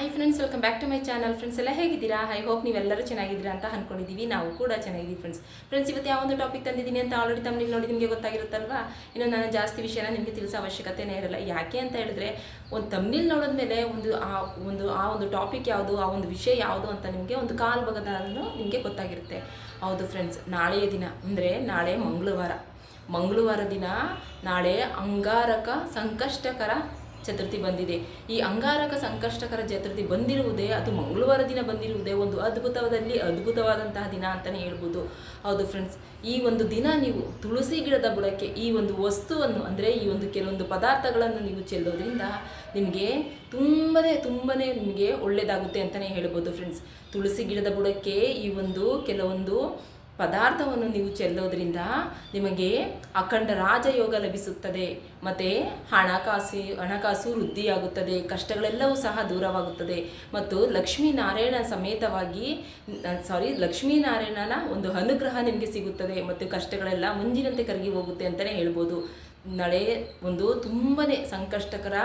Hi friends welcome back to my channel friends ಎಲ್ಲ ಹೇಗಿದ್ದೀರಾ? I hope ನೀವೆಲ್ಲರೂ ಚೆನ್ನಾಗಿದ್ದೀರಾ ಅಂತ ಅಂದ್ಕೊಂಡಿದ್ದೀವಿ ನಾವು ಕೂಡ ಚೆನ್ನಾಗಿದ್ದೀವಿ ಫ್ರೆಂಡ್ಸ್ ಫ್ರೆಂಡ್ಸ್ ಇವತ್ತು ಯಾವ ಒಂದು ಟಾಪಿಕ್ ತಂದಿದ್ದೀನಿ ಅಂತ ಆಲ್ರೆಡಿ ತಮ್ಮ ನೋಡಿ ನಿಮಗೆ ಗೊತ್ತಾಗಿರುತ್ತಲ್ವಾ? ಇನ್ನು ನಾನು ಜಾಸ್ತಿ ವಿಷಯನ ನಿಮಗೆ ತಿಳಿಸೋ ಅವಶ್ಯಕತೆನೇ ಇರಲ್ಲ. ಯಾಕೆ ಅಂತ ಹೇಳಿದ್ರೆ, ಒಂದು ತಮ್ನಿಲ್ ನೋಡಿದ್ಮೇಲೆ ಒಂದು ಆ ಒಂದು ಆ ಒಂದು ಟಾಪಿಕ್ ಯಾವುದು, ಆ ಒಂದು ವಿಷಯ ಯಾವುದು ಅಂತ ನಿಮಗೆ ಒಂದು ಕಾಲು ಭಾಗದನ್ನು ನಿಮಗೆ ಗೊತ್ತಾಗಿರುತ್ತೆ. ಹೌದು ಫ್ರೆಂಡ್ಸ್ ನಾಳೆಯ ದಿನ, ಅಂದರೆ ನಾಳೆ ಮಂಗಳವಾರ. ಮಂಗಳವಾರ ದಿನ ನಾಳೆ ಅಂಗಾರಕ ಸಂಕಷ್ಟಕರ ಚತುರ್ಥಿ ಬಂದಿದೆ. ಈ ಅಂಗಾರಕ ಸಂಕಷ್ಟಕರ ಚತುರ್ಥಿ ಬಂದಿರುವುದೇ, ಅದು ಮಂಗಳವಾರ ದಿನ ಬಂದಿರುವುದೇ ಒಂದು ಅದ್ಭುತದಲ್ಲಿ ಅದ್ಭುತವಾದಂತಹ ದಿನ ಅಂತಲೇ ಹೇಳ್ಬೋದು. ಹೌದು ಫ್ರೆಂಡ್ಸ್ ಈ ಒಂದು ದಿನ ನೀವು ತುಳಸಿ ಗಿಡದ ಬುಡಕ್ಕೆ ಈ ಒಂದು ವಸ್ತುವನ್ನು, ಅಂದರೆ ಈ ಒಂದು ಕೆಲವೊಂದು ಪದಾರ್ಥಗಳನ್ನು ನೀವು ಚೆಲ್ಲೋದ್ರಿಂದ ನಿಮಗೆ ತುಂಬನೇ ತುಂಬನೇ ನಿಮಗೆ ಒಳ್ಳೆಯದಾಗುತ್ತೆ ಅಂತಲೇ ಹೇಳ್ಬೋದು ಫ್ರೆಂಡ್ಸ್ ತುಳಸಿ ಗಿಡದ ಬುಡಕ್ಕೆ ಈ ಒಂದು ಕೆಲವೊಂದು ಪದಾರ್ಥವನ್ನು ನೀವು ಚೆಲ್ಲೋದ್ರಿಂದ ನಿಮಗೆ ಅಖಂಡ ರಾಜಯೋಗ ಲಭಿಸುತ್ತದೆ. ಮತ್ತು ಹಣಕಾಸು ಹಣಕಾಸು ವೃದ್ಧಿಯಾಗುತ್ತದೆ. ಕಷ್ಟಗಳೆಲ್ಲವೂ ಸಹ ದೂರವಾಗುತ್ತದೆ. ಮತ್ತು ಲಕ್ಷ್ಮೀನಾರಾಯಣ ಸಮೇತವಾಗಿ ಸಾರಿ ಲಕ್ಷ್ಮೀನಾರಾಯಣನ ಒಂದು ಅನುಗ್ರಹ ನಿಮಗೆ ಸಿಗುತ್ತದೆ. ಮತ್ತು ಕಷ್ಟಗಳೆಲ್ಲ ಮುಂಜಿನಂತೆ ಕರಗಿ ಹೋಗುತ್ತೆ ಅಂತಲೇ ಹೇಳ್ಬೋದು. ನಳೆ ಒಂದು ತುಂಬನೇ ಸಂಕಷ್ಟಕರ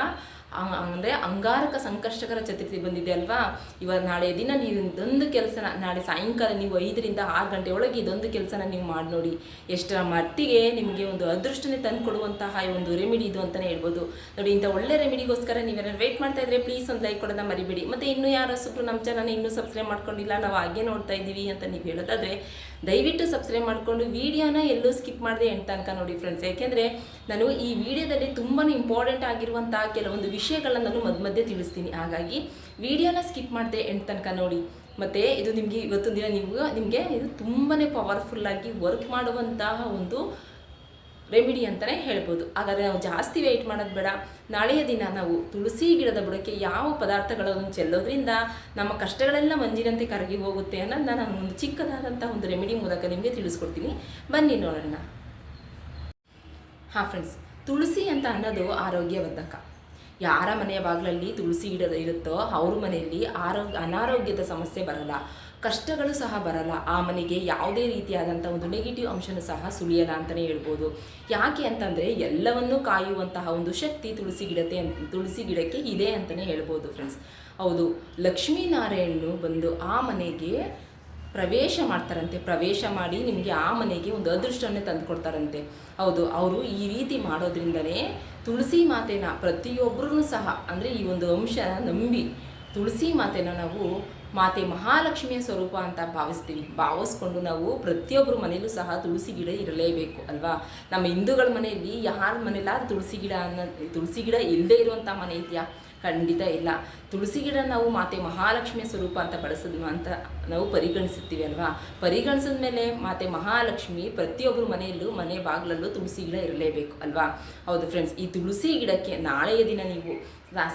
ಅಂದರೆ ಅಂಗಾರಕ ಸಂಕಷ್ಟಕರ ಚತುರ್ಥಿ ಬಂದಿದೆ ಅಲ್ವಾ? ಇವಾಗ ನಾಳೆ ದಿನ ನೀವು ಇದೊಂದು ಕೆಲಸನ, ನಾಳೆ ಸಾಯಂಕಾಲ ನೀವು ಐದರಿಂದ ಆರು ಗಂಟೆ ಒಳಗೆ ಇದೊಂದು ಕೆಲಸನ ನೀವು ಮಾಡಿ ನೋಡಿ. ಎಷ್ಟರ ಮಟ್ಟಿಗೆ ನಿಮಗೆ ಒಂದು ಅದೃಷ್ಟನೇ ತಂದು ಕೊಡುವಂತಹ ಒಂದು ರೆಮಿಡಿ ಇದು ಅಂತಲೇ ಹೇಳ್ಬೋದು. ನೋಡಿ, ಇಂಥ ಒಳ್ಳೆ ರೆಮಿಡಿಗೋಸ್ಕರ ನೀವೇನಾದ್ರು ವೇಟ್ ಮಾಡ್ತಾ ಇದ್ರೆ ಪ್ಲೀಸ್ ಒಂದು ಲೈಕ್ ಕೊಡೋದನ್ನ ಮರಿಬೇಡಿ. ಮತ್ತು ಇನ್ನೂ ಯಾರು ನಮ್ಮ ಚಾನಲ್ ಇನ್ನೂ ಸಬ್ಸ್ಕ್ರೈಬ್ ಮಾಡ್ಕೊಂಡಿಲ್ಲ, ನಾವು ಹಾಗೆ ನೋಡ್ತಾ ಇದ್ದೀವಿ ಅಂತ ನೀವು ಹೇಳೋದಾದರೆ ದಯವಿಟ್ಟು ಸಬ್ಸ್ಕ್ರೈಬ್ ಮಾಡಿಕೊಂಡು ವಿಡಿಯೋನ ಎಲ್ಲೂ ಸ್ಕಿಪ್ ಮಾಡದೆ ಎಂಡ್ ತನಕ ನೋಡಿ ಫ್ರೆಂಡ್ಸ್ ಯಾಕೆಂದರೆ ನಾನು ಈ ವಿಡಿಯೋದಲ್ಲಿ ತುಂಬಾ ಇಂಪಾರ್ಟೆಂಟ್ ಆಗಿರುವಂತಹ ಕೆಲವೊಂದು ವಿಷಯಗಳನ್ನ ನಾನು ಮಧ್ಯ ಮಧ್ಯೆ ತಿಳಿಸ್ತೀನಿ. ಹಾಗಾಗಿ ವಿಡಿಯೋನ ಸ್ಕಿಪ್ ಮಾಡದೆ ಎಂಡ್ ತನಕ ನೋಡಿ. ಮತ್ತು ಇದು ನಿಮಗೆ ಇವತ್ತೊಂದು ದಿನ ನೀವು, ನಿಮಗೆ ಇದು ತುಂಬಾ ಪವರ್ಫುಲ್ಲಾಗಿ ವರ್ಕ್ ಮಾಡುವಂತಹ ಒಂದು ರೆಮಿಡಿ ಅಂತಲೇ ಹೇಳ್ಬೋದು. ಹಾಗಾದರೆ ನಾವು ಜಾಸ್ತಿ ವೆಯ್ಟ್ ಮಾಡೋದು ಬೇಡ. ನಾಳೆಯ ದಿನ ನಾವು ತುಳಸಿ ಗಿಡದ ಬುಡಕ್ಕೆ ಯಾವ ಪದಾರ್ಥಗಳನ್ನು ಚೆಲ್ಲೋದ್ರಿಂದ ನಮ್ಮ ಕಷ್ಟಗಳೆಲ್ಲ ಮಂಜಿನಂತೆ ಕರಗಿ ಹೋಗುತ್ತೆ ಅನ್ನೋದು ನಾನು ಒಂದು ಚಿಕ್ಕದಾದಂಥ ಒಂದು ರೆಮಿಡಿ ಮೂಲಕ ನಿಮಗೆ ತಿಳಿಸ್ಕೊಡ್ತೀನಿ. ಬನ್ನಿ ನೋಡೋಣ. ಹಾಂ ಫ್ರೆಂಡ್ಸ್ ತುಳಸಿ ಅಂತ ಅನ್ನೋದು ಆರೋಗ್ಯವರ್ಧಕ. ಯಾರ ಮನೆಯ ಬಾಗಿಲಲ್ಲಿ ತುಳಸಿ ಗಿಡ ಇರುತ್ತೋ ಅವ್ರ ಮನೆಯಲ್ಲಿ ಆರೋಗ್ಯ ಅನಾರೋಗ್ಯದ ಸಮಸ್ಯೆ ಬರಲ್ಲ. ಕಷ್ಟಗಳು ಸಹ ಬರಲ್ಲ. ಆ ಮನೆಗೆ ಯಾವುದೇ ರೀತಿಯಾದಂಥ ಒಂದು ನೆಗೆಟಿವ್ ಅಂಶನೂ ಸಹ ಸುಳಿಯಲ್ಲ ಅಂತಲೇ ಹೇಳ್ಬೋದು. ಯಾಕೆ ಅಂತಂದರೆ ಎಲ್ಲವನ್ನೂ ಕಾಯುವಂತಹ ಒಂದು ಶಕ್ತಿ ತುಳಸಿ ಗಿಡತೆ ತುಳಸಿ ಗಿಡಕ್ಕೆ ಇದೆ ಅಂತಲೇ ಹೇಳ್ಬೋದು ಫ್ರೆಂಡ್ಸ್ ಹೌದು, ಲಕ್ಷ್ಮೀನಾರಾಯಣನು ಬಂದು ಆ ಮನೆಗೆ ಪ್ರವೇಶ ಮಾಡ್ತಾರಂತೆ. ಪ್ರವೇಶ ಮಾಡಿ ನಿಮಗೆ ಆ ಮನೆಗೆ ಒಂದು ಅದೃಷ್ಟವನ್ನೇ ತಂದುಕೊಡ್ತಾರಂತೆ. ಹೌದು, ಅವರು ಈ ರೀತಿ ಮಾಡೋದ್ರಿಂದಲೇ ತುಳಸಿ ಮಾತೆನ ಪ್ರತಿಯೊಬ್ಬರೂ ಸಹ, ಅಂದರೆ ಈ ಒಂದು ಅಂಶನ ನಂಬಿ ತುಳಸಿ ಮಾತೆನ ನಾವು ಮಾತೆ ಮಹಾಲಕ್ಷ್ಮಿಯ ಸ್ವರೂಪ ಅಂತ ಭಾವಿಸ್ತೀವಿ. ಭಾವಿಸ್ಕೊಂಡು ನಾವು ಪ್ರತಿಯೊಬ್ಬರು ಮನೆಯಲ್ಲೂ ಸಹ ತುಳಸಿ ಗಿಡ ಇರಲೇಬೇಕು, ಅಲ್ವಾ? ನಮ್ಮ ಹಿಂದೂಗಳ ಮನೆಯಲ್ಲಿ ಯಾರ ಮನೆಯಲ್ಲಾದ್ರೂ ತುಳಸಿ ಗಿಡ ಅನ್ನೋ ತುಳಸಿ ಗಿಡ ಇಲ್ಲದೇ ಇರುವಂಥ ಮನೆ ಇದೆಯಾ? ಖಂಡಿತ ಇಲ್ಲ. ತುಳಸಿ ಗಿಡ ನಾವು ಮಾತೆ ಮಹಾಲಕ್ಷ್ಮಿಯ ಸ್ವರೂಪ ಅಂತ ಬಳಸಿದ್ವಿ ಅಂತ ನಾವು ಪರಿಗಣಿಸುತ್ತೀವಿ ಅಲ್ವಾ? ಪರಿಗಣಿಸಿದ ಮೇಲೆ ಮಾತೆ ಮಹಾಲಕ್ಷ್ಮಿ ಪ್ರತಿಯೊಬ್ಬರು ಮನೆಯಲ್ಲೂ ಮನೆ ಬಾಗಿಲಲ್ಲೂ ತುಳಸಿ ಗಿಡ ಇರಲೇಬೇಕು ಅಲ್ವಾ? ಹೌದು ಫ್ರೆಂಡ್ಸ್ ಈ ತುಳಸಿ ಗಿಡಕ್ಕೆ ನಾಳೆಯ ದಿನ ನೀವು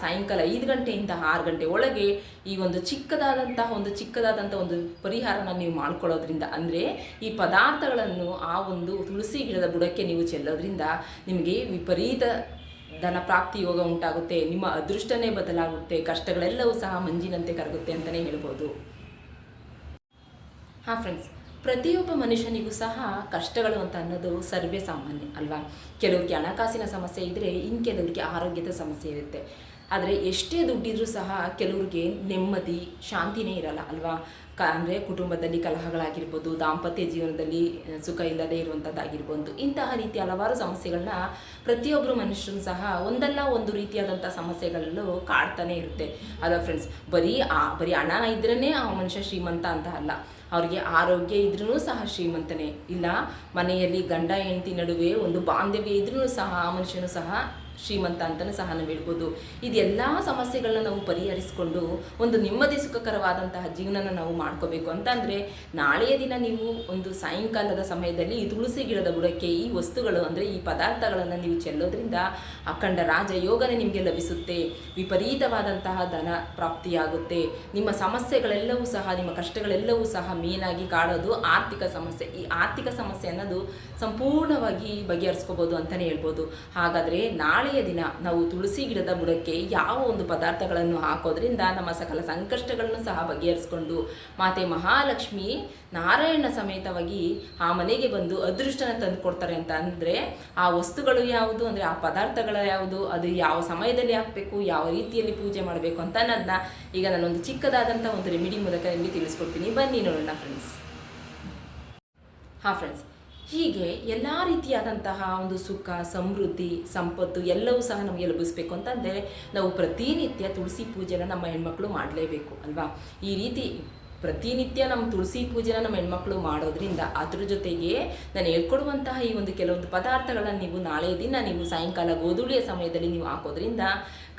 ಸಾಯಂಕಾಲ ಐದು ಗಂಟೆಯಿಂದ ಆರು ಗಂಟೆ ಒಳಗೆ ಈ ಒಂದು ಚಿಕ್ಕದಾದಂತಹ ಒಂದು ಚಿಕ್ಕದಾದಂಥ ಒಂದು ಪರಿಹಾರನ ನೀವು ಮಾಡ್ಕೊಳ್ಳೋದ್ರಿಂದ ಅಂದರೆ ಈ ಪದಾರ್ಥಗಳನ್ನು ಆ ಒಂದು ತುಳಸಿ ಗಿಡದ ಬುಡಕ್ಕೆ ನೀವು ಚೆಲ್ಲೋದ್ರಿಂದ ನಿಮಗೆ ವಿಪರೀತ ಧನ ಪ್ರಾಪ್ತಿ ಯೋಗ ಉಂಟಾಗುತ್ತೆ, ನಿಮ್ಮ ಅದೃಷ್ಟನೇ ಬದಲಾಗುತ್ತೆ, ಕಷ್ಟಗಳೆಲ್ಲವೂ ಸಹ ಮಂಜಿನಂತೆ ಕರಗುತ್ತೆ ಅಂತಲೇ ಹೇಳ್ಬೋದು. ಹಾಂ ಫ್ರೆಂಡ್ಸ್ ಪ್ರತಿಯೊಬ್ಬ ಮನುಷ್ಯನಿಗೂ ಸಹ ಕಷ್ಟಗಳು ಅಂತ ಅನ್ನೋದು ಸರ್ವೇ ಸಾಮಾನ್ಯ, ಅಲ್ವಾ? ಕೆಲವ್ರಿಗೆ ಹಣಕಾಸಿನ ಸಮಸ್ಯೆ ಇದ್ದರೆ ಇನ್ನು ಕೆಲವರಿಗೆ ಆರೋಗ್ಯದ ಸಮಸ್ಯೆ ಇರುತ್ತೆ. ಆದರೆ ಎಷ್ಟೇ ದುಡ್ಡಿದ್ರೂ ಸಹ ಕೆಲವ್ರಿಗೆ ನೆಮ್ಮದಿ, ಶಾಂತಿನೇ ಇರಲ್ಲ ಅಲ್ವಾ? ಕ ಅಂದರೆ ಕುಟುಂಬದಲ್ಲಿ ಕಲಹಗಳಾಗಿರ್ಬೋದು, ದಾಂಪತ್ಯ ಜೀವನದಲ್ಲಿ ಸುಖ ಇಲ್ಲದೆ ಇರುವಂಥದ್ದಾಗಿರ್ಬೋದು ಇಂತಹ ರೀತಿ ಹಲವಾರು ಸಮಸ್ಯೆಗಳನ್ನ ಪ್ರತಿಯೊಬ್ಬರು ಮನುಷ್ಯರು ಸಹ ಒಂದಲ್ಲ ಒಂದು ರೀತಿಯಾದಂಥ ಸಮಸ್ಯೆಗಳಲ್ಲೂ ಕಾಡ್ತಾನೆ ಇರುತ್ತೆ. ಅಲ್ವಾ ಫ್ರೆಂಡ್ಸ್ ಬರೀ ಆ, ಬರೀ ಹಣ ಇದ್ರೇ ಆ ಮನುಷ್ಯ ಶ್ರೀಮಂತ ಅಂತ ಅಲ್ಲ. ಅವ್ರಿಗೆ ಆರೋಗ್ಯ ಇದ್ರೂ ಸಹ ಶ್ರೀಮಂತನೇ. ಇಲ್ಲ, ಮನೆಯಲ್ಲಿ ಗಂಡ, ಹೆಂಡತಿ ನಡುವೆ ಒಂದು ಬಾಂಧವ್ಯ ಇದ್ರೂ ಸಹ ಆ ಮನುಷ್ಯನು ಸಹ ಶ್ರೀಮಂತ ಅಂತಲೂ ಸಹ ನಾವು ಹೇಳ್ಬೋದು ಇದೆಲ್ಲ ಸಮಸ್ಯೆಗಳನ್ನ ನಾವು ಪರಿಹರಿಸಿಕೊಂಡು ಒಂದು ನೆಮ್ಮದಿ ಸುಖಕರವಾದಂತಹ ಜೀವನನ ನಾವು ಮಾಡ್ಕೋಬೇಕು. ಅಂತಂದರೆ, ನಾಳೆಯ ದಿನ ನೀವು ಒಂದು ಸಾಯಂಕಾಲದ ಸಮಯದಲ್ಲಿ ಈ ತುಳಸಿ ಗಿಡದ ಬುಡಕ್ಕೆ ಈ ವಸ್ತುಗಳು, ಅಂದರೆ ಈ ಪದಾರ್ಥಗಳನ್ನು ನೀವು ಚೆಲ್ಲೋದ್ರಿಂದ ಅಖಂಡ ರಾಜ ಯೋಗನೇ ನಿಮಗೆ ಲಭಿಸುತ್ತೆ. ವಿಪರೀತವಾದಂತಹ ಧನ ಪ್ರಾಪ್ತಿಯಾಗುತ್ತೆ. ನಿಮ್ಮ ಸಮಸ್ಯೆಗಳೆಲ್ಲವೂ ಸಹ, ನಿಮ್ಮ ಕಷ್ಟಗಳೆಲ್ಲವೂ ಸಹ ಮೇನಾಗಿ ಕಾಡೋದು ಆರ್ಥಿಕ ಸಮಸ್ಯೆ. ಈ ಆರ್ಥಿಕ ಸಮಸ್ಯೆ ಅನ್ನೋದು ಸಂಪೂರ್ಣವಾಗಿ ಬಗೆಹರಿಸ್ಕೋಬೋದು ಅಂತಲೇ ಹೇಳ್ಬೋದು. ಹಾಗಾದರೆ ನಾಳೆ ನಾಳೆಯ ದಿನ ನಾವು ತುಳಸಿ ಗಿಡದ ಬುಡಕ್ಕೆ ಯಾವ ಒಂದು ಪದಾರ್ಥಗಳನ್ನು ಹಾಕೋದ್ರಿಂದ ನಮ್ಮ ಸಕಲ ಸಂಕಷ್ಟಗಳನ್ನು ಸಹ ಬಗೆಹರಿಸ್ಕೊಂಡು ಮಾತೆ ಮಹಾಲಕ್ಷ್ಮಿ ನಾರಾಯಣ ಸಮೇತವಾಗಿ ಆ ಮನೆಗೆ ಬಂದು ಅದೃಷ್ಟನ ತಂದು ಕೊಡ್ತಾರೆ ಅಂತ ಅಂದರೆ ಆ ವಸ್ತುಗಳು ಯಾವುದು, ಅಂದರೆ ಆ ಪದಾರ್ಥಗಳ ಯಾವುದು, ಅದು ಯಾವ ಸಮಯದಲ್ಲಿ ಹಾಕಬೇಕು, ಯಾವ ರೀತಿಯಲ್ಲಿ ಪೂಜೆ ಮಾಡಬೇಕು ಅಂತ ಅನ್ನೋದನ್ನ ಈಗ ನಾನೊಂದು ಚಿಕ್ಕದಾದಂಥ ಒಂದು ರೆಮಿಡಿ ಮೂಲಕ ನಿಮಗೆ ತಿಳಿಸ್ಕೊಡ್ತೀನಿ. ಬನ್ನಿ ನೋಡೋಣ ಫ್ರೆಂಡ್ಸ್ ಹಾಂ ಫ್ರೆಂಡ್ಸ್ ಹೀಗೆ ಎಲ್ಲ ರೀತಿಯಾದಂತಹ ಒಂದು ಸುಖ, ಸಮೃದ್ಧಿ, ಸಂಪತ್ತು ಎಲ್ಲವೂ ಸಹ ನಮಗೆ ಲಭಿಸಬೇಕು ಅಂತಂದರೆ ನಾವು ಪ್ರತಿನಿತ್ಯ ತುಳಸಿ ಪೂಜೆನ ನಮ್ಮ ಹೆಣ್ಮಕ್ಳು ಮಾಡಲೇಬೇಕು ಅಲ್ವಾ? ಈ ರೀತಿ ಪ್ರತಿನಿತ್ಯ ನಮ್ಮ ತುಳಸಿ ಪೂಜೆನ ನಮ್ಮ ಹೆಣ್ಮಕ್ಳು ಮಾಡೋದ್ರಿಂದ ಅದ್ರ ಜೊತೆಗೆ ನಾನು ಹೇಳ್ಕೊಡುವಂತಹ ಈ ಒಂದು ಕೆಲವೊಂದು ಪದಾರ್ಥಗಳನ್ನು ನೀವು ನಾಳೆ ದಿನ ನೀವು ಸಾಯಂಕಾಲ ಗೋಧುಳಿಯ ಸಮಯದಲ್ಲಿ ನೀವು ಹಾಕೋದ್ರಿಂದ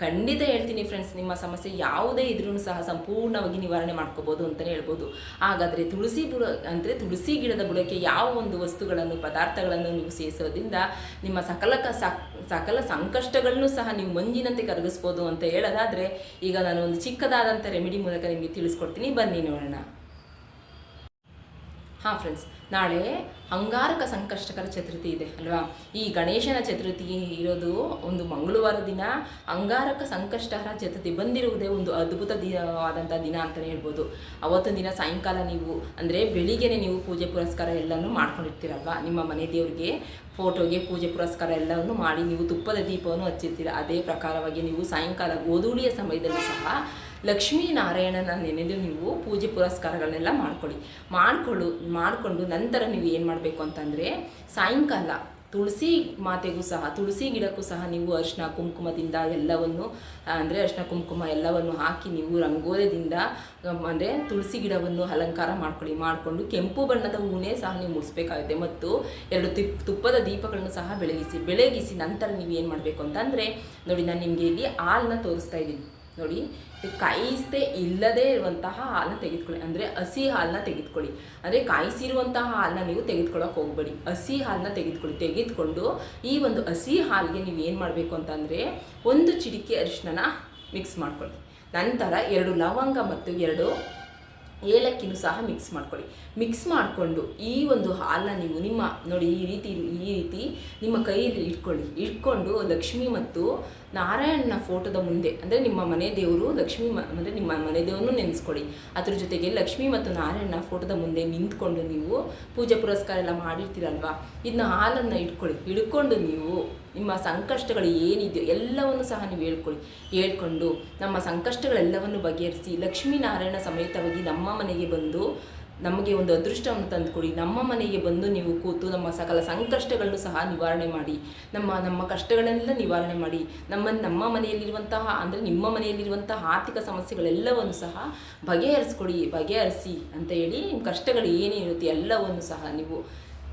ಖಂಡಿತ ಹೇಳ್ತೀನಿ ಫ್ರೆಂಡ್ಸ್ ನಿಮ್ಮ ಸಮಸ್ಯೆ ಯಾವುದೇ ಇದ್ರೂ ಸಹ ಸಂಪೂರ್ಣವಾಗಿ ನಿವಾರಣೆ ಮಾಡ್ಕೋಬೋದು ಅಂತಲೇ ಹೇಳ್ಬೋದು. ಹಾಗಾದರೆ ತುಳಸಿ ಬುಡ, ಅಂದರೆ ತುಳಸಿ ಗಿಡದ ಬುಡಕ್ಕೆ ಯಾವ ಒಂದು ವಸ್ತುಗಳನ್ನು, ಪದಾರ್ಥಗಳನ್ನು ನೀವು ಸೇರಿಸೋದ್ರಿಂದ ನಿಮ್ಮ ಸಕಲ ಸಕಲ ಸಂಕಷ್ಟಗಳನ್ನು ಸಹ ನೀವು ಮಂಜಿನಂತೆ ಕರಗಿಸ್ಬೋದು ಅಂತ ಹೇಳೋದಾದರೆ, ಈಗ ನಾನು ಒಂದು ಚಿಕ್ಕದಾದಂಥ ರೆಮಿಡಿ ಮೂಲಕ ನಿಮಗೆ ತಿಳಿಸ್ಕೊಡ್ತೀನಿ. ಬನ್ನಿ ನೋಡೋಣ. ಹಾಂ ಫ್ರೆಂಡ್ಸ್ ನಾಳೆ ಅಂಗಾರಕ ಸಂಕಷ್ಟಕರ ಚತುರ್ಥಿ ಇದೆ, ಅಲ್ವಾ? ಈ ಗಣೇಶನ ಚತುರ್ಥಿ ಇರೋದು ಒಂದು ಮಂಗಳವಾರ ದಿನ. ಅಂಗಾರಕ ಸಂಕಷ್ಟಕರ ಚತುರ್ಥಿ ಬಂದಿರುವುದೇ ಒಂದು ಅದ್ಭುತ ದಿನವಾದಂಥ ದಿನ ಅಂತಲೇ ಹೇಳ್ಬೋದು. ಅವತ್ತಿನ ದಿನ ಸಾಯಂಕಾಲ ನೀವು, ಅಂದರೆ ಬೆಳಿಗ್ಗೆನೆ ನೀವು ಪೂಜೆ ಪುರಸ್ಕಾರ ಎಲ್ಲನೂ ಮಾಡ್ಕೊಂಡಿರ್ತೀರಲ್ವಾ? ನಿಮ್ಮ ಮನೆ ದೇವರಿಗೆ ಫೋಟೋಗೆ ಪೂಜೆ ಪುರಸ್ಕಾರ ಎಲ್ಲವನ್ನು ಮಾಡಿ ನೀವು ತುಪ್ಪದ ದೀಪವನ್ನು ಹಚ್ಚಿರ್ತೀರ. ಅದೇ ಪ್ರಕಾರವಾಗಿ ನೀವು ಸಾಯಂಕಾಲ ಗೋಧೂಳಿಯ ಸಮಯದಲ್ಲೂ ಸಹ ಲಕ್ಷ್ಮೀನಾರಾಯಣನ ನೆನೆದು ನೀವು ಪೂಜೆ ಪುರಸ್ಕಾರಗಳನ್ನೆಲ್ಲ ಮಾಡ್ಕೊಳ್ಳಿ. ಮಾಡಿಕೊಳ್ಳು, ಮಾಡಿಕೊಂಡು ನಂತರ ನೀವು ಏನು ಮಾಡಬೇಕು ಅಂತಂದರೆ ಸಾಯಂಕಾಲ ತುಳಸಿ ಮಾತೆಗೂ ಸಹ, ತುಳಸಿ ಗಿಡಕ್ಕೂ ಸಹ ನೀವು ಅರಿಶಿನ, ಕುಂಕುಮದಿಂದ ಎಲ್ಲವನ್ನು, ಅಂದರೆ ಅರಿಶಿನ, ಕುಂಕುಮ ಎಲ್ಲವನ್ನು ಹಾಕಿ ನೀವು ರಂಗೋಲಿದಿಂದ ಅಂದರೆ ತುಳಸಿ ಗಿಡವನ್ನು ಅಲಂಕಾರ ಮಾಡ್ಕೊಳ್ಳಿ. ಮಾಡಿಕೊಂಡು ಕೆಂಪು ಬಣ್ಣದ ಹೂನೇ ಸಹ ನೀವು ಮುಡಿಸ್ಬೇಕಾಗುತ್ತೆ. ಮತ್ತು ಎರಡು ತಿಪ್ ತುಪ್ಪದ ದೀಪಗಳನ್ನು ಸಹ ಬೆಳಗಿಸಿ ಬೆಳಗಿಸಿ ನಂತರ ನೀವು ಏನು ಮಾಡಬೇಕು ಅಂತಂದರೆ, ನೋಡಿ ನಾನು ನಿಮಗೆ ಇಲ್ಲಿ ಹಾಲನ್ನ ತೋರಿಸ್ತಾ ಇದ್ದೀನಿ. ನೋಡಿ ಕಾಯಿಸದೆ ಇಲ್ಲದೇ ಇರುವಂತಹ ಹಾಲನ್ನ ತೆಗೆದುಕೊಳ್ಳಿ. ಅಂದರೆ ಹಸಿ ಹಾಲನ್ನ ತೆಗೆದುಕೊಳ್ಳಿ. ಅಂದರೆ ಕಾಯಿಸಿರುವಂತಹ ಹಾಲನ್ನ ನೀವು ತೆಗೆದುಕೊಳ್ಳೋಕೆ ಹೋಗಬೇಡಿ. ಹಸಿ ಹಾಲನ್ನ ತೆಗೆದುಕೊಳ್ಳಿ. ತೆಗೆದುಕೊಂಡು ಈ ಒಂದು ಹಸಿ ಹಾಲಿಗೆ ನೀವು ಏನು ಮಾಡಬೇಕು ಅಂತಂದರೆ ಒಂದು ಚಿಟಿಕೆ ಅರಿಶಿನ ಮಿಕ್ಸ್ ಮಾಡ್ಕೊಳ್ಳಿ. ನಂತರ ಎರಡು ಲವಂಗ ಮತ್ತು ಎರಡು ಏಲಕ್ಕಿನೂ ಸಹ ಮಿಕ್ಸ್ ಮಾಡ್ಕೊಳ್ಳಿ. ಮಿಕ್ಸ್ ಮಾಡಿಕೊಂಡು ಈ ಒಂದು ಹಾಲನ್ನ ನೀವು ನಿಮ್ಮ ನೋಡಿ ಈ ರೀತಿ ಈ ರೀತಿ ನಿಮ್ಮ ಕೈಯಲ್ಲಿ ಇಟ್ಕೊಳ್ಳಿ. ಇಟ್ಕೊಂಡು ಲಕ್ಷ್ಮಿ ಮತ್ತು ನಾರಾಯಣನ ಫೋಟೋದ ಮುಂದೆ, ಅಂದರೆ ನಿಮ್ಮ ಮನೆ ದೇವರು ಲಕ್ಷ್ಮಿ ಅಂದರೆ ನಿಮ್ಮ ಮನೆ ದೇವರನ್ನು ನೆನೆಸ್ಕೊಳ್ಳಿ. ಅದ್ರ ಜೊತೆಗೆ ಲಕ್ಷ್ಮಿ ಮತ್ತು ನಾರಾಯಣನ ಫೋಟೋದ ಮುಂದೆ ನಿಂತ್ಕೊಂಡು ನೀವು ಪೂಜೆ ಪುರಸ್ಕಾರ ಎಲ್ಲ ಮಾಡಿರ್ತೀರಲ್ವಾ? ಇದನ್ನ ಹಾಲನ್ನು ಇಟ್ಕೊಳ್ಳಿ. ಇಟ್ಕೊಂಡು ನೀವು ನಿಮ್ಮ ಸಂಕಷ್ಟಗಳು ಏನಿದೆಯೋ ಎಲ್ಲವನ್ನು ಸಹ ನೀವು ಹೇಳ್ಕೊಳ್ಳಿ ಹೇಳ್ಕೊಂಡು ನಮ್ಮ ಸಂಕಷ್ಟಗಳೆಲ್ಲವನ್ನು ಬಗೆಹರಿಸಿ ಲಕ್ಷ್ಮೀನಾರಾಯಣ ಸಮೇತವಾಗಿ ನಮ್ಮ ಮನೆಗೆ ಬಂದು ನಮಗೆ ಒಂದು ಅದೃಷ್ಟವನ್ನು ತಂದುಕೊಡಿ. ನಮ್ಮ ಮನೆಗೆ ಬಂದು ನೀವು ಕೂತು ನಮ್ಮ ಸಕಲ ಸಂಕಷ್ಟಗಳನ್ನು ಸಹ ನಿವಾರಣೆ ಮಾಡಿ, ನಮ್ಮ ನಮ್ಮ ಕಷ್ಟಗಳನ್ನೆಲ್ಲ ನಿವಾರಣೆ ಮಾಡಿ, ನಮ್ಮ ನಮ್ಮ ಮನೆಯಲ್ಲಿರುವಂತಹ, ಅಂದರೆ ನಿಮ್ಮ ಮನೆಯಲ್ಲಿರುವಂತಹ ಆರ್ಥಿಕ ಸಮಸ್ಯೆಗಳೆಲ್ಲವನ್ನು ಸಹ ಬಗೆಹರಿಸ್ಕೊಡಿ, ಬಗೆಹರಿಸಿ ಅಂತ ಹೇಳಿ ನಿಮ್ಮ ಕಷ್ಟಗಳು ಏನೇನಿರುತ್ತೆ ಎಲ್ಲವನ್ನು ಸಹ ನೀವು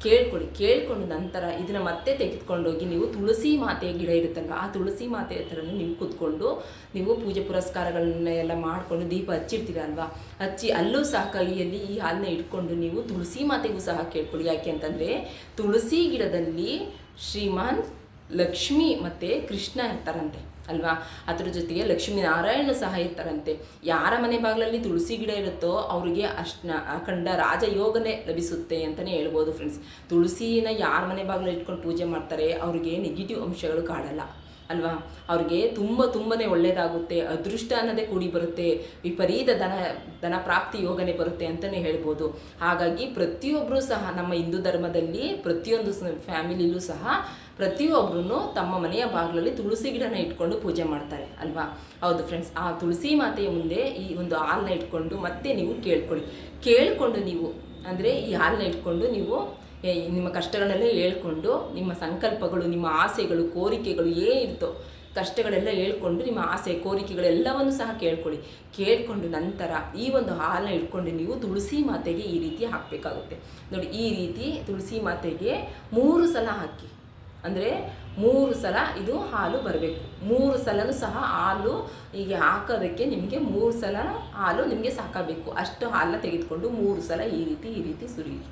ಕೇಳ್ಕೊಳ್ಳಿ, ಕೇಳ್ಕೊಂಡು ನಂತರ ಇದನ್ನು ಮತ್ತೆ ತೆಗೆದುಕೊಂಡೋಗಿ ನೀವು ತುಳಸಿ ಮಾತೆಯ ಗಿಡ ಇರುತ್ತಲ್ಲ ಆ ತುಳಸಿ ಮಾತೆ ಹತ್ರನೂ ನೀವು ಕೂತ್ಕೊಂಡು ನೀವು ಪೂಜೆ ಪುರಸ್ಕಾರಗಳನ್ನ ಎಲ್ಲ ಮಾಡಿಕೊಂಡು ದೀಪ ಹಚ್ಚಿರ್ತೀರ ಅಲ್ವಾ? ಹಚ್ಚಿ ಅಲ್ಲೂ ಸಹ ಕೈಯಲ್ಲಿ ಈ ಹಾಲನ್ನ ಇಟ್ಕೊಂಡು ನೀವು ತುಳಸಿ ಮಾತೆಗೂ ಸಹ ಕೇಳ್ಕೊಳ್ಳಿ. ಯಾಕೆ ಅಂತಂದರೆ ತುಳಸಿ ಗಿಡದಲ್ಲಿ ಶ್ರೀಮಾನ್ ಲಕ್ಷ್ಮಿ ಮತ್ತು ಕೃಷ್ಣ ಇರ್ತಾರಂತೆ. ಅಲ್ವಾ? ಅದ್ರ ಜೊತೆಗೆ ಲಕ್ಷ್ಮೀನಾರಾಯಣ ಸಹ ಇರ್ತಾರಂತೆ. ಯಾರ ಮನೆ ಬಾಗಿಲಲ್ಲಿ ತುಳಸಿ ಗಿಡ ಇರುತ್ತೋ ಅವರಿಗೆ ಅಷ್ಟ ಅಖಂಡ ರಾಜಯೋಗನೇ ಲಭಿಸುತ್ತೆ ಅಂತಲೇ ಹೇಳ್ಬೋದು ಫ್ರೆಂಡ್ಸ್ ತುಳಸಿನ ಯಾರ ಮನೆ ಬಾಗಿಲು ಇಟ್ಕೊಂಡು ಪೂಜೆ ಮಾಡ್ತಾರೆ, ಅವ್ರಿಗೆ ನೆಗೆಟಿವ್ ಅಂಶಗಳು ಕಾಡಲ್ಲ. ಅಲ್ವಾ? ಅವ್ರಿಗೆ ತುಂಬ ತುಂಬಾ ಒಳ್ಳೆಯದಾಗುತ್ತೆ ಅದೃಷ್ಟ ಅನ್ನೋದೇ ಕೂಡಿ ಬರುತ್ತೆ, ವಿಪರೀತ ಧನ ಧನ ಪ್ರಾಪ್ತಿ ಯೋಗನೆ ಬರುತ್ತೆ ಅಂತಲೇ ಹೇಳ್ಬೋದು. ಹಾಗಾಗಿ ಪ್ರತಿಯೊಬ್ಬರೂ ಸಹ ನಮ್ಮ ಹಿಂದೂ ಧರ್ಮದಲ್ಲಿ ಪ್ರತಿಯೊಂದು ಫ್ಯಾಮಿಲಿಲೂ ಸಹ ಪ್ರತಿಯೊಬ್ಬರೂ ತಮ್ಮ ಮನೆಯ ಬಾಗಿಲಲ್ಲಿ ತುಳಸಿ ಗಿಡನ ಇಟ್ಕೊಂಡು ಪೂಜೆ ಮಾಡ್ತಾರೆ, ಅಲ್ವಾ? ಹೌದು ಫ್ರೆಂಡ್ಸ್ ಆ ತುಳಸಿ ಮಾತೆಯ ಮುಂದೆ ಈ ಒಂದು ಹಾಲನ್ನ ಇಟ್ಕೊಂಡು ಮತ್ತೆ ನೀವು ಕೇಳ್ಕೊಳ್ಳಿ. ಕೇಳಿಕೊಂಡು ನೀವು, ಅಂದರೆ ಈ ಹಾಲನ್ನ ಇಟ್ಕೊಂಡು ನೀವು ನಿಮ್ಮ ಕಷ್ಟಗಳನ್ನೆಲ್ಲ ಹೇಳ್ಕೊಂಡು, ನಿಮ್ಮ ಸಂಕಲ್ಪಗಳು, ನಿಮ್ಮ ಆಸೆಗಳು, ಕೋರಿಕೆಗಳು ಏನಿರ್ತೋ ಕಷ್ಟಗಳೆಲ್ಲ ಹೇಳ್ಕೊಂಡು, ನಿಮ್ಮ ಆಸೆ, ಕೋರಿಕೆಗಳೆಲ್ಲವನ್ನು ಸಹ ಕೇಳ್ಕೊಳ್ಳಿ. ಕೇಳಿಕೊಂಡು ನಂತರ ಈ ಒಂದು ಹಾಲನ್ನ ಇಟ್ಕೊಂಡು ನೀವು ತುಳಸಿ ಮಾತೆಗೆ ಈ ರೀತಿ ಹಾಕಬೇಕಾಗುತ್ತೆ. ನೋಡಿ, ಈ ರೀತಿ ತುಳಸಿ ಮಾತೆಗೆ ಮೂರು ಸಲ ಹಾಕಿ. ಅಂದರೆ ಮೂರು ಸಲ ಇದು ಹಾಲು ಬರಬೇಕು. ಮೂರು ಸಲನೂ ಸಹ ಹಾಲು ಹೀಗೆ ಹಾಕೋದಕ್ಕೆ ನಿಮಗೆ ಮೂರು ಸಲ ಹಾಲು ನಿಮಗೆ ಸಾಕಬೇಕು. ಅಷ್ಟು ಹಾಲನ್ನ ತೆಗೆದುಕೊಂಡು ಮೂರು ಸಲ ಈ ರೀತಿ ಈ ರೀತಿ ಸುರಿಯಿರಿ.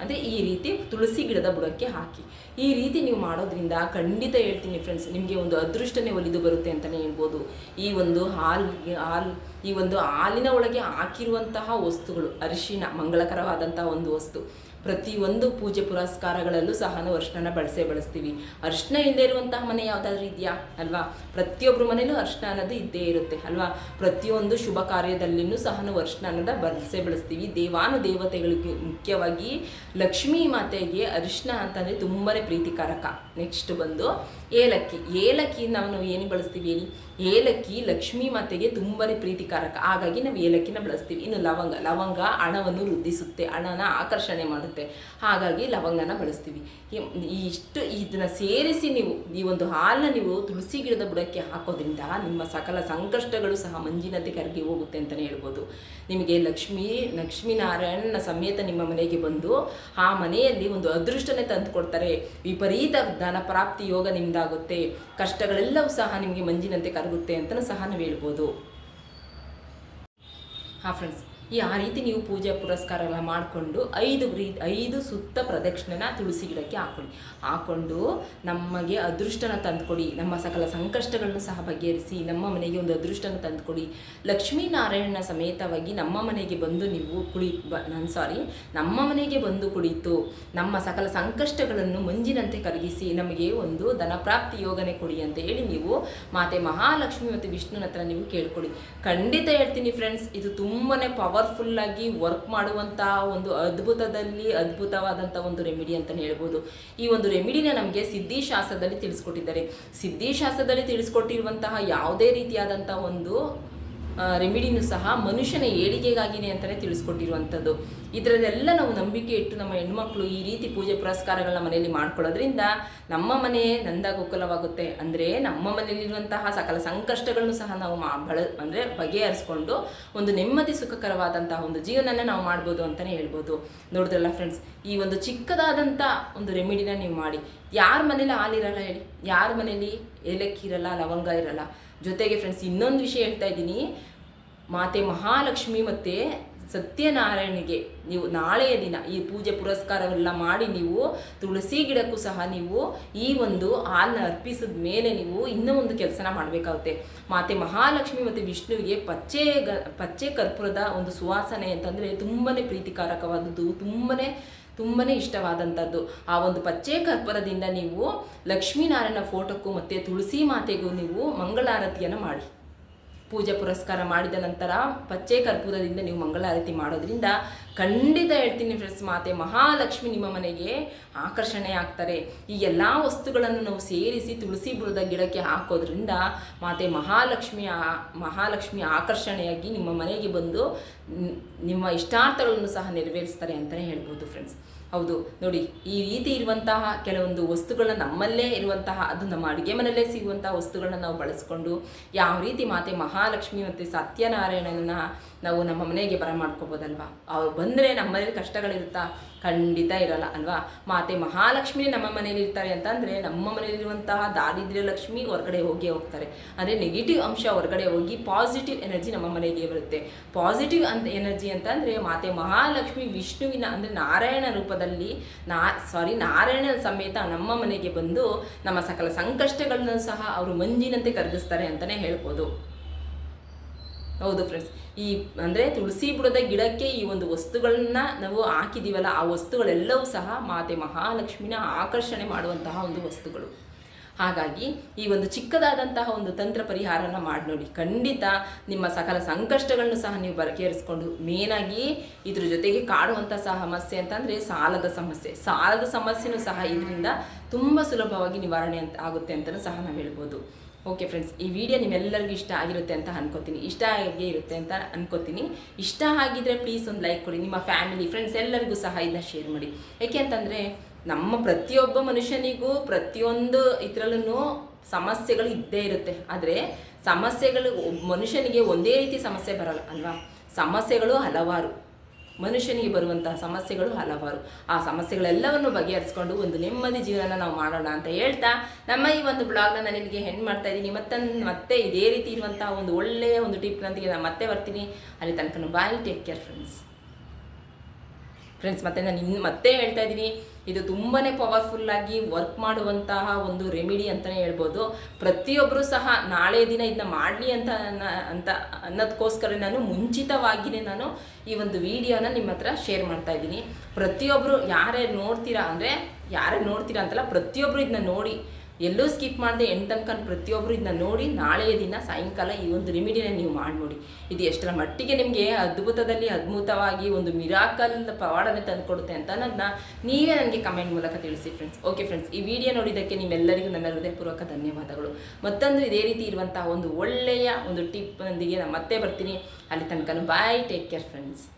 ಅಂದರೆ ಈ ರೀತಿ ತುಳಸಿ ಗಿಡದ ಬುಡಕ್ಕೆ ಹಾಕಿ. ಈ ರೀತಿ ನೀವು ಮಾಡೋದ್ರಿಂದ ಖಂಡಿತ ಹೇಳ್ತೀನಿ ಫ್ರೆಂಡ್ಸ್ ನಿಮಗೆ ಒಂದು ಅದೃಷ್ಟನೇ ಒಲಿದು ಬರುತ್ತೆ ಅಂತಲೇ ಹೇಳ್ಬೋದು. ಈ ಒಂದು ಹಾಲು ಹಾಲು, ಈ ಒಂದು ಹಾಲಿನ ಒಳಗೆ ಹಾಕಿರುವಂತಹ ವಸ್ತುಗಳು ಅರಿಶಿನ ಮಂಗಳಕರವಾದಂತಹ ಒಂದು ವಸ್ತು. ಪ್ರತಿಯೊಂದು ಪೂಜೆ ಪುರಸ್ಕಾರಗಳಲ್ಲೂ ಸಹ ನಾವು ಅರ್ಶನ ಬಳಸೇ ಬಳಸ್ತೀವಿ. ಅರ್ಶನ ಇಲ್ಲದೆ ಇರುವಂತಹ ಮನೆ ಯಾವುದಾದ್ರೂ ಇದೆಯಾ? ಅಲ್ವಾ? ಪ್ರತಿಯೊಬ್ಬರ ಮನೇಲೂ ಅರ್ಶನ ಅನ್ನೋದು ಇದ್ದೇ ಇರುತ್ತೆ, ಅಲ್ವಾ? ಪ್ರತಿಯೊಂದು ಶುಭ ಕಾರ್ಯದಲ್ಲಿನೂ ಸಹ ನಾವು ಅರ್ಶನ ಬಳಸೇ ಬಳಸ್ತೀವಿ. ದೇವಾನು ದೇವತೆಗಳಿಗೆ ಮುಖ್ಯವಾಗಿ ಲಕ್ಷ್ಮೀ ಮಾತೆಗೆ ಅರಿಶಿನ ಅಂತಂದರೆ ತುಂಬಾ ಪ್ರೀತಿಕಾರಕ. ನೆಕ್ಸ್ಟ್ ಬಂದು ಏಲಕ್ಕಿ. ಏಲಕ್ಕಿ ನಾವು ಏನು ಬಳಸ್ತೀವಿ ಏಲಕ್ಕಿ ಲಕ್ಷ್ಮೀ ಮಾತೆಗೆ ತುಂಬನೇ ಪ್ರೀತಿಕಾರಕ. ಹಾಗಾಗಿ ನಾವು ಏಲಕ್ಕಿನ ಬಳಸ್ತೀವಿ. ಇನ್ನು ಲವಂಗ. ಲವಂಗ ಹಣವನ್ನು ವೃದ್ಧಿಸುತ್ತೆ. ಹಣನ ಆಕರ್ಷಣೆ ಮಾಡುತ್ತೆ. ಹಾಗಾಗಿ ಲವಂಗನ ಬಳಸ್ತೀವಿ. ಇಷ್ಟು ಇದನ್ನ ಸೇರಿಸಿ ನೀವು, ಈ ಒಂದು ಹಾಲನ್ನ ನೀವು ತುಳಸಿ ಗಿಡದ ಬುಡಕ್ಕೆ ಹಾಕೋದ್ರಿಂದ ನಿಮ್ಮ ಸಕಲ ಸಂಕಷ್ಟಗಳು ಸಹ ಮಂಜಿನಂತೆ ಕರಗಿ ಹೋಗುತ್ತೆ ಅಂತಲೇ ಹೇಳ್ಬೋದು. ನಿಮಗೆ ಲಕ್ಷ್ಮೀ, ಲಕ್ಷ್ಮೀನಾರಾಯಣನ ಸಮೇತ ನಿಮ್ಮ ಮನೆಗೆ ಬಂದು ಆ ಮನೆಯಲ್ಲಿ ಒಂದು ಅದೃಷ್ಟನೇ ತಂದು ಕೊಡ್ತಾರೆ. ವಿಪರೀತ ಧನ ಪ್ರಾಪ್ತಿ ಯೋಗ ನಿಮ್ದಾಗುತ್ತೆ. ಕಷ್ಟಗಳೆಲ್ಲವೂ ಸಹ ನಿಮಗೆ ಮಂಜಿನಂತೆ ಕರಗುತ್ತೆ ಅಂತಲೂ ಸಹ ನಾವು ಹೇಳ್ಬೋದು. ಹಾಂ ಫ್ರೆಂಡ್ಸ್ ಈ ಆ ರೀತಿ ನೀವು ಪೂಜೆ ಪುರಸ್ಕಾರ ಎಲ್ಲ ಮಾಡಿಕೊಂಡು ಐದು ರೀ, ಐದು ಸುತ್ತ ಪ್ರದಕ್ಷಿಣೆನ ತುಳಸಿ ಗಿಡಕ್ಕೆ ಹಾಕೊಳ್ಳಿ. ಹಾಕೊಂಡು ನಮಗೆ ಅದೃಷ್ಟನ ತಂದುಕೊಡಿ. ನಮ್ಮ ಸಕಲ ಸಂಕಷ್ಟಗಳನ್ನು ಸಹ ಬಗೆಹರಿಸಿ ನಮ್ಮ ಮನೆಗೆ ಒಂದು ಅದೃಷ್ಟನ ತಂದುಕೊಡಿ. ಲಕ್ಷ್ಮೀನಾರಾಯಣನ ಸಮೇತವಾಗಿ ನಮ್ಮ ಮನೆಗೆ ಬಂದು ನೀವು ಕುಳಿ, ಬ, ನಾನು ಸಾರಿ ನಮ್ಮ ಮನೆಗೆ ಬಂದು ಕುಳಿತು ನಮ್ಮ ಸಕಲ ಸಂಕಷ್ಟಗಳನ್ನು ಮಂಜಿನಂತೆ ಕರಗಿಸಿ ನಮಗೆ ಒಂದು ಧನಪ್ರಾಪ್ತಿ ಯೋಗನೆ ಕೊಡಿ ಅಂತ ಹೇಳಿ ನೀವು ಮಾತೆ ಮಹಾಲಕ್ಷ್ಮಿ ಮತ್ತು ವಿಷ್ಣುನ ಹತ್ರ ನೀವು ಕೇಳ್ಕೊಳ್ಳಿ ಖಂಡಿತ ಹೇಳ್ತೀನಿ ಫ್ರೆಂಡ್ಸ್ ಇದು ತುಂಬಾ ಪವರ್ಫುಲ್ ಆಗಿ ವರ್ಕ್ ಮಾಡುವಂತಹ ಒಂದು ಅದ್ಭುತದಲ್ಲಿ ಅದ್ಭುತವಾದಂಥ ಒಂದು ರೆಮಿಡಿ ಅಂತಲೇ ಹೇಳ್ಬೋದು. ಈ ಒಂದು ರೆಮಿಡಿನ ನಮಗೆ ಸಿದ್ಧಿಶಾಸ್ತ್ರದಲ್ಲಿ ತಿಳಿಸ್ಕೊಟ್ಟಿದ್ದಾರೆ. ಸಿದ್ಧಿಶಾಸ್ತ್ರದಲ್ಲಿ ತಿಳಿಸ್ಕೊಟ್ಟಿರುವಂತಹ ಯಾವುದೇ ರೀತಿಯಾದಂಥ ಒಂದು ರೆಮಿಡಿನೂ ಸಹ ಮನುಷ್ಯನ ಏಳಿಗೆಗಾಗಿನೇ ಅಂತಲೇ ತಿಳಿಸ್ಕೊಟ್ಟಿರುವಂಥದ್ದು. ಇದರಲ್ಲೆಲ್ಲ ನಾವು ನಂಬಿಕೆ ಇಟ್ಟು ನಮ್ಮ ಹೆಣ್ಮಕ್ಳು ಈ ರೀತಿ ಪೂಜೆ ಪುರಸ್ಕಾರಗಳನ್ನ ಮನೆಯಲ್ಲಿ ಮಾಡ್ಕೊಳ್ಳೋದ್ರಿಂದ ನಮ್ಮ ಮನೆ ನಂದ ಗೋಕುಲವಾಗುತ್ತೆ ಅಂದರೆ ನಮ್ಮ ಮನೆಯಲ್ಲಿರುವಂತಹ ಸಕಲ ಸಂಕಷ್ಟಗಳನ್ನು ಸಹ ನಾವು ಬಳ, ಅಂದರೆ ಬಗೆಹರಿಸ್ಕೊಂಡು ಒಂದು ನೆಮ್ಮದಿ ಸುಖಕರವಾದಂತಹ ಒಂದು ಜೀವನನ ನಾವು ಮಾಡ್ಬೋದು ಅಂತಲೇ ಹೇಳ್ಬೋದು. ನೋಡಿದ್ರಲ್ಲ ಫ್ರೆಂಡ್ಸ್ ಈ ಒಂದು ಚಿಕ್ಕದಾದಂಥ ಒಂದು ರೆಮಿಡಿನ ನೀವು ಮಾಡಿ. ಯಾರ ಮನೇಲಿ ಹಾಲಿರಲ್ಲ ಹೇಳಿ? ಯಾರ ಮನೇಲಿ ಏಲಕ್ಕಿ ಇರಲ್ಲ, ಲವಂಗ ಇರಲ್ಲ? ಜೊತೆಗೆ ಫ್ರೆಂಡ್ಸ್ ಇನ್ನೊಂದು ವಿಷಯ ಹೇಳ್ತಾ ಇದ್ದೀನಿ. ಮಾತೆ ಮಹಾಲಕ್ಷ್ಮಿ ಮತ್ತು ಸತ್ಯನಾರಾಯಣಿಗೆ ನೀವು ನಾಳೆಯ ದಿನ ಈ ಪೂಜೆ ಪುರಸ್ಕಾರವೆಲ್ಲ ಮಾಡಿ ನೀವು ತುಳಸಿ ಗಿಡಕ್ಕೂ ಸಹ ನೀವು ಈ ಒಂದು ಹಾಲನ್ನ ಅರ್ಪಿಸಿದ ಮೇಲೆ ನೀವು ಇನ್ನೂ ಒಂದು ಕೆಲಸನ ಮಾಡಬೇಕಾಗುತ್ತೆ. ಮಾತೆ ಮಹಾಲಕ್ಷ್ಮಿ ಮತ್ತು ವಿಷ್ಣುವಿಗೆ ಪಚ್ಚೆ ಗ, ಪಚ್ಚೆ ಕರ್ಪೂರದ ಒಂದು ಸುವಾಸನೆ ಅಂತಂದರೆ ತುಂಬಾ ಪ್ರೀತಿಕಾರಕವಾದದ್ದು, ತುಂಬನೇ ತುಂಬನೇ ಇಷ್ಟವಾದಂಥದ್ದು ಆ ಒಂದು ಪಚ್ಚೆ ಕರ್ಪೂರದಿಂದ ನೀವು ಲಕ್ಷ್ಮೀನಾರಾಯಣ ಫೋಟೋಕ್ಕೂ ಮತ್ತು ತುಳಸಿ ಮಾತೆಗೂ ನೀವು ಮಂಗಳಾರತಿಯನ್ನು ಮಾಡಿ. ಪೂಜೆ ಪುರಸ್ಕಾರ ಮಾಡಿದ ನಂತರ ಪಚ್ಚೆ ಕರ್ಪೂರದಿಂದ ನೀವು ಮಂಗಳಾರತಿ ಮಾಡೋದ್ರಿಂದ ಖಂಡಿತ ಹೇಳ್ತೀನಿ ಫ್ರೆಂಡ್ಸ್ ಮಾತೆ, ಮಹಾಲಕ್ಷ್ಮಿ ನಿಮ್ಮ ಮನೆಗೆ ಆಕರ್ಷಣೆ ಆಗ್ತಾರೆ. ಈ ಎಲ್ಲ ವಸ್ತುಗಳನ್ನು ನಾವು ಸೇರಿಸಿ ತುಳಸಿ ಬುಡದ ಗಿಡಕ್ಕೆ ಹಾಕೋದ್ರಿಂದ ಮಾತೆ, ಮಹಾಲಕ್ಷ್ಮಿ ಮಹಾಲಕ್ಷ್ಮಿ ಆಕರ್ಷಣೆಯಾಗಿ ನಿಮ್ಮ ಮನೆಗೆ ಬಂದು ನಿಮ್ಮ ಇಷ್ಟಾರ್ಥಗಳನ್ನು ಸಹ ನೆರವೇರಿಸ್ತಾರೆ ಅಂತಲೇ ಹೇಳ್ಬೋದು ಫ್ರೆಂಡ್ಸ್ ಹೌದು. ನೋಡಿ, ಈ ರೀತಿ ಇರುವಂತಹ ಕೆಲವೊಂದು ವಸ್ತುಗಳನ್ನ ನಮ್ಮಲ್ಲೇ ಇರುವಂತಹ, ಅದು ನಮ್ಮ ಅಡುಗೆ ಮನೆಯಲ್ಲೇ ಸಿಗುವಂತಹ ವಸ್ತುಗಳನ್ನ ನಾವು ಬಳಸ್ಕೊಂಡು, ಯಾವ ರೀತಿ ಮಾತೆ ಮಹಾಲಕ್ಷ್ಮಿ ಮತ್ತು ಸತ್ಯನಾರಾಯಣನ ನಾವು ನಮ್ಮ ಮನೆಗೆ ಬರ ಮಾಡ್ಕೋಬೋದಲ್ವಾ? ಅವ್ರು ಬಂದರೆ ನಮ್ಮಲ್ಲಿ ಕಷ್ಟಗಳಿರುತ್ತಾ? ಖಂಡಿತ ಇರಲ್ಲ ಅಲ್ವಾ? ಮಾತೆ ಮಹಾಲಕ್ಷ್ಮಿ ನಮ್ಮ ಮನೇಲಿ ಇರ್ತಾರೆ ಅಂತಂದರೆ, ನಮ್ಮ ಮನೆಯಲ್ಲಿರುವಂತಹ ದಾರಿದ್ರ್ಯ ಲಕ್ಷ್ಮಿ ಹೊರಗಡೆ ಹೋಗಿ ಹೋಗ್ತಾರೆ. ಅಂದರೆ ನೆಗೆಟಿವ್ ಅಂಶ ಹೊರಗಡೆ ಹೋಗಿ ಪಾಸಿಟಿವ್ ಎನರ್ಜಿ ನಮ್ಮ ಮನೆಗೆ ಬರುತ್ತೆ. ಪಾಸಿಟಿವ್ ಅಂತ ಎನರ್ಜಿ ಅಂತಂದರೆ ಮಾತೆ ಮಹಾಲಕ್ಷ್ಮಿ, ವಿಷ್ಣುವಿನ ಅಂದರೆ ನಾರಾಯಣ ರೂಪದಲ್ಲಿ ನಾ ಸಾರಿ ನಾರಾಯಣ ಸಮೇತ ನಮ್ಮ ಮನೆಗೆ ಬಂದು ನಮ್ಮ ಸಕಲ ಸಂಕಷ್ಟಗಳನ್ನು ಸಹ ಅವರು ಮಂಜಿನಂತೆ ಕರಗಿಸ್ತಾರೆ ಅಂತಲೇ ಹೇಳ್ಬೋದು. ಹೌದು ಫ್ರೆಂಡ್ಸ್ ಈ, ಅಂದರೆ ತುಳಸಿ ಬುಡದ ಗಿಡಕ್ಕೆ ಈ ಒಂದು ವಸ್ತುಗಳನ್ನ ನಾವು ಹಾಕಿದೀವಲ್ಲ, ಆ ವಸ್ತುಗಳೆಲ್ಲವೂ ಸಹ ಮಾತೆ ಮಹಾಲಕ್ಷ್ಮಿನ ಆಕರ್ಷಣೆ ಮಾಡುವಂತಹ ಒಂದು ವಸ್ತುಗಳು. ಹಾಗಾಗಿ ಈ ಒಂದು ಚಿಕ್ಕದಾದಂತಹ ಒಂದು ತಂತ್ರ ಪರಿಹಾರನ ಮಾಡಿ ನೋಡಿ. ಖಂಡಿತ ನಿಮ್ಮ ಸಕಲ ಸಂಕಷ್ಟಗಳನ್ನು ಸಹ ನೀವು ಬಗೆಹರಿಸ್ಕೊಂಡು ಮೇನಾಗಿ ಇದ್ರ ಜೊತೆಗೆ ಕಾಡುವಂಥ ಸಮಸ್ಯೆ ಅಂತಂದರೆ ಸಾಲದ ಸಮಸ್ಯೆ. ಸಾಲದ ಸಮಸ್ಯೆನೂ ಸಹ ಇದರಿಂದ ತುಂಬ ಸುಲಭವಾಗಿ ನಿವಾರಣೆ ಅಂತ ಆಗುತ್ತೆ ಅಂತಲೂ ಸಹ ನಾವು ಹೇಳ್ಬೋದು. ಓಕೆ ಫ್ರೆಂಡ್ಸ್ ಈ ವಿಡಿಯೋ ನಿಮ್ಮೆಲ್ಲರಿಗೂ ಇಷ್ಟ ಆಗಿರುತ್ತೆ ಅಂತ ಅನ್ಕೋತೀನಿ. ಇಷ್ಟ ಆಗೇ ಇರುತ್ತೆ ಅಂತ ಅನ್ಕೋತೀನಿ. ಇಷ್ಟ ಆಗಿದ್ರೆ ಪ್ಲೀಸ್ ಒಂದು ಲೈಕ್ ಕೊಡಿ. ನಿಮ್ಮ ಫ್ಯಾಮಿಲಿ ಫ್ರೆಂಡ್ಸ್ ಎಲ್ಲರಿಗೂ ಸಹ ಇದನ್ನ ಶೇರ್ ಮಾಡಿ. ಯಾಕೆ ಅಂತಂದರೆ ನಮ್ಮ ಪ್ರತಿಯೊಬ್ಬ ಮನುಷ್ಯನಿಗೂ ಪ್ರತಿಯೊಂದು ಇದರಲ್ಲೂ ಸಮಸ್ಯೆಗಳು ಇದ್ದೇ ಇರುತ್ತೆ. ಆದರೆ ಸಮಸ್ಯೆಗಳು ಮನುಷ್ಯನಿಗೆ ಒಂದೇ ರೀತಿ ಸಮಸ್ಯೆ ಬರಲ್ಲ, ಅಲ್ವಾ? ಸಮಸ್ಯೆಗಳು ಹಲವಾರು. ಮನುಷ್ಯನಿಗೆ ಬರುವಂತಹ ಸಮಸ್ಯೆಗಳು ಹಲವಾರು. ಆ ಸಮಸ್ಯೆಗಳೆಲ್ಲವನ್ನು ಬಗೆಹರಿಸ್ಕೊಂಡು ಒಂದು ನೆಮ್ಮದಿ ಜೀವನ ನಾವು ಮಾಡೋಣ ಅಂತ ಹೇಳ್ತಾ ನಮ್ಮ ಈ ಒಂದು ಬ್ಲಾಗ್ನ ನಾನು ನಿಮಗೆ ಹೆಣ್ಣು ಮಾಡ್ತಾ ಇದ್ದೀನಿ. ಮತ್ತೆ ಮತ್ತೆ ಇದೇ ರೀತಿ ಇರುವಂತಹ ಒಂದು ಒಳ್ಳೆಯ ಒಂದು ಟಿಪ್ನೊಂದಿಗೆ ನಾನು ಮತ್ತೆ ಬರ್ತೀನಿ. ಅಲ್ಲಿ ತನಕ bye take care friends friends ಮತ್ತೆ ನಾನು ಇನ್ನು ಮತ್ತೆ ಹೇಳ್ತಾ ಇದ್ದೀನಿ. ಇದು ತುಂಬಾ ಪವರ್ಫುಲ್ಲಾಗಿ ವರ್ಕ್ ಮಾಡುವಂತಹ ಒಂದು ರೆಮಿಡಿ ಅಂತಲೇ ಹೇಳ್ಬೋದು. ಪ್ರತಿಯೊಬ್ಬರು ಸಹ ನಾಳೆ ದಿನ ಇದನ್ನ ಮಾಡಲಿ ಅಂತ ಅಂತ ಅನ್ನೋದಕ್ಕೋಸ್ಕರ ನಾನು ಮುಂಚಿತವಾಗಿಯೇ ನಾನು ಈ ಒಂದು ವಿಡಿಯೋನ ನಿಮ್ಮ ಹತ್ರ ಶೇರ್ ಮಾಡ್ತಾ ಇದ್ದೀನಿ. ಪ್ರತಿಯೊಬ್ಬರು ಯಾರ್ಯಾರು ನೋಡ್ತೀರಾ ಅಂದರೆ, ಯಾರೇ ನೋಡ್ತೀರಾ ಅಂತಲ್ಲ ಪ್ರತಿಯೊಬ್ಬರು ಇದನ್ನ ನೋಡಿ ಎಲ್ಲೂ ಸ್ಕಿಪ್ ಮಾಡದೆ ಎಂಟು ತನಕ ಪ್ರತಿಯೊಬ್ಬರು ಇದನ್ನ ನೋಡಿ ನಾಳೆಯ ದಿನ ಸಾಯಂಕಾಲ ಈ ಒಂದು ರೆಮಿಡಿನ ನೀವು ಮಾಡಿ ನೋಡಿ. ಇದು ಎಷ್ಟರ ಮಟ್ಟಿಗೆ ನಿಮಗೆ ಅದ್ಭುತದಲ್ಲಿ ಅದ್ಭುತವಾಗಿ ಒಂದು ಮಿರಾಕಲ್ ಪವಾಡನೆ ತಂದುಕೊಡುತ್ತೆ ಅಂತ ನನ್ನ ನೀವೇ ನನಗೆ ಕಮೆಂಟ್ ಮೂಲಕ ತಿಳಿಸಿ ಫ್ರೆಂಡ್ಸ್ ಓಕೆ ಫ್ರೆಂಡ್ಸ್ ಈ ವಿಡಿಯೋ ನೋಡಿದ್ದಕ್ಕೆ ನಿಮ್ಮೆಲ್ಲರಿಗೂ ನನ್ನ ಹೃದಯಪೂರ್ವಕ ಧನ್ಯವಾದಗಳು. ಮತ್ತೊಂದು ಇದೇ ರೀತಿ ಇರುವಂತಹ ಒಂದು ಒಳ್ಳೆಯ ಒಂದು ಟಿಪ್ನೊಂದಿಗೆ ನಾನು ಮತ್ತೆ ಬರ್ತೀನಿ. ಅಲ್ಲಿ ತನಕ ಬಾಯ್ ಟೇಕ್ ಕೇರ್ ಫ್ರೆಂಡ್ಸ್